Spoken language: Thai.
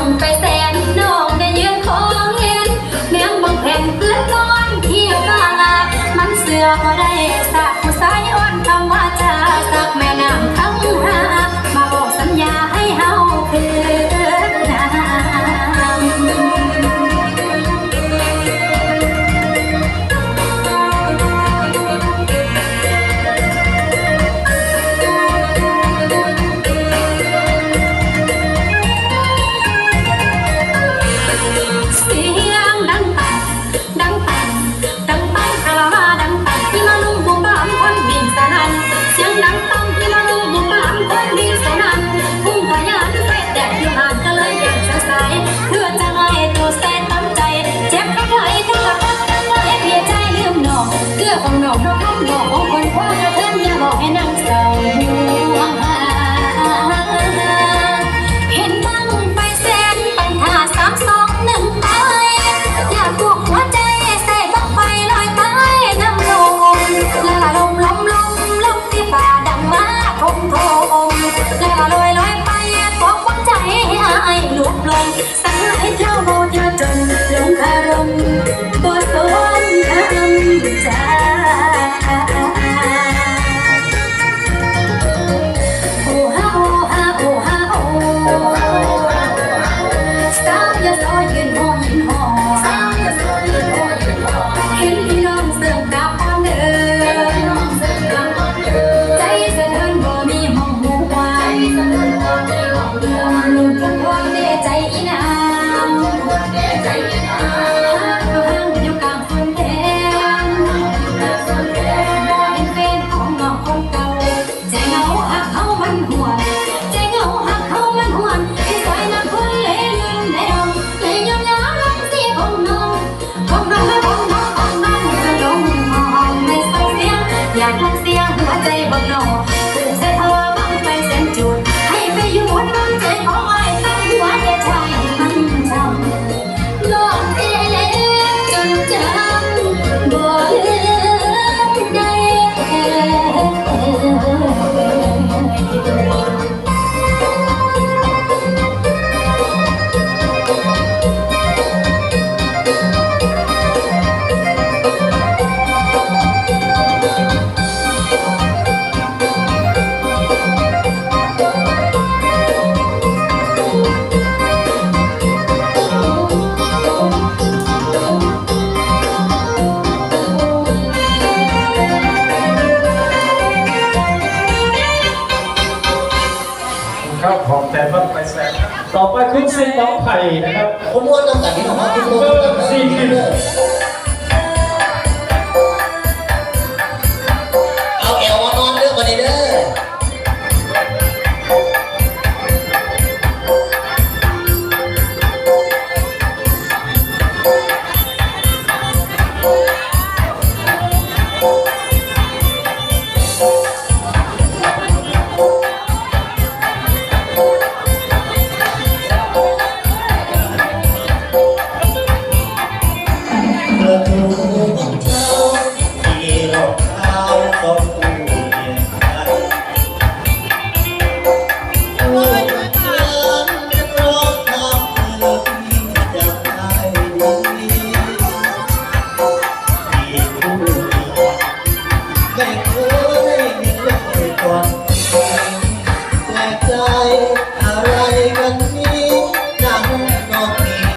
ส่งไปเซ สื้อของดอกเพราะคำบอกของคนคว้าแล้นอย่าบอกให้นั่งเศร้าอยู่เห็นบ้างไฟแสนปัญหาสามสองหนึ่งตายอยากลุกหัวใจใส่บังไฟลอยตายน้ำลมละลมลมลมลมที่ฝ่าดังมาคมโทมละลอยลอยไปตกหัวใจให้อลุกลงสังให้เจ้าโมเธอ 让 หอมแต่ว่าไปแซงต่อไปคุณซิงน้องไผ่นะครับ ผมว่าต้องแต่นี้หรอกาคุณเบอร์สิบ 어